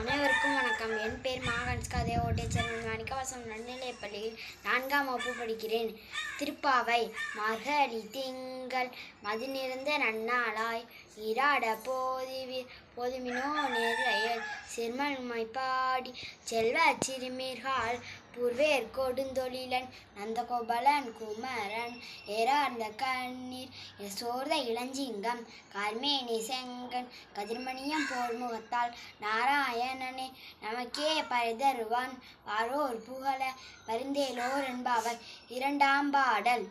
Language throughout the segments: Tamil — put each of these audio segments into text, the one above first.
அனைவருக்கும் வணக்கம். என் பேர் மாகன்ஸ்கா. தேவோட்டை செல்வன் மணிக்கவாசம் நடுநிலைப்பள்ளியில் நான்காம் வகுப்பு படிக்கிறேன். திருப்பாவை மார்கழி திங்கள் மது நன்னாளாய் இராட போதிவி போதுமினோ நேரை சிறுமன்மை பாடி செல்வ சிறுமீர்கள் பூர்வேர் கொடுந்தொழிலன் நந்தகோபாலன் குமரன் ஏறார்ந்த கண்ணீர் சோர்ந்த இளஞ்சிங்கம் கார்மேனி செங்கன் கதிர்மணியம் போர் முகத்தால் நாராயணனே நமக்கே பரிதருவான் பாரோர் புகழ பரிந்தேலோர் என்பவர் இரண்டாம் பாடல்.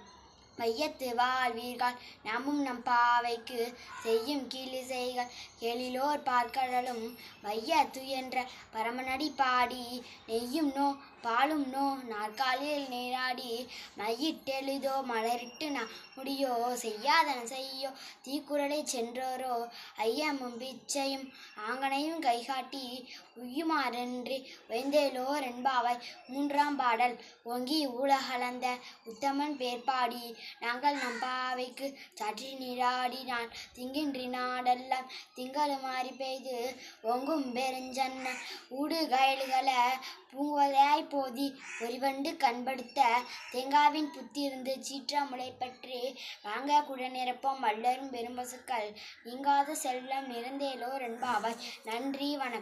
மையத்து வாழ்வீர்கள். நாமும் நம் பாவைக்கு செய்யும் கிளிசைகள் எழிலோர் பார்க்கடலும் வைய துயன்ற பரமனடி பாடி நெய்யும் நோ பாலும் நோ நாற்காலியில் நீராடி மையிட்டெழுதோ மலரிட்டு நான் முடியோ செய்யாதன செய்யோ தீக்குறளை சென்றோரோ ஐயமும் பிச்சையும் ஆங்கனையும் கைகாட்டி உய்யுமாறன்றி வைந்தேலோர் ரெண்பாவை மூன்றாம் பாடல் ஒங்கி ஊலகலந்த உத்தமன் பேர்பாடி நாங்கள் நம் பாவைக்கு சாற்றி நீராடி நான் திங்கின்றி நாடெல்லாம் திங்களும் மாறி பெய்து ஒங்கும் பெருஞ்சன்ன ஊடு கயல்களை பூங்குவதாய் போதி பொறிவண்டு கண்படுத்த தேங்காவின் புத்திருந்து சீற்றாமுளை பற்றி வாங்க குடநிரப்பம் வல்லரும் பெரும்பசுக்கள். நீங்காத செல்லம் நிறந்தேலோர் என்பாவாய் நன்றி வணக்கம்.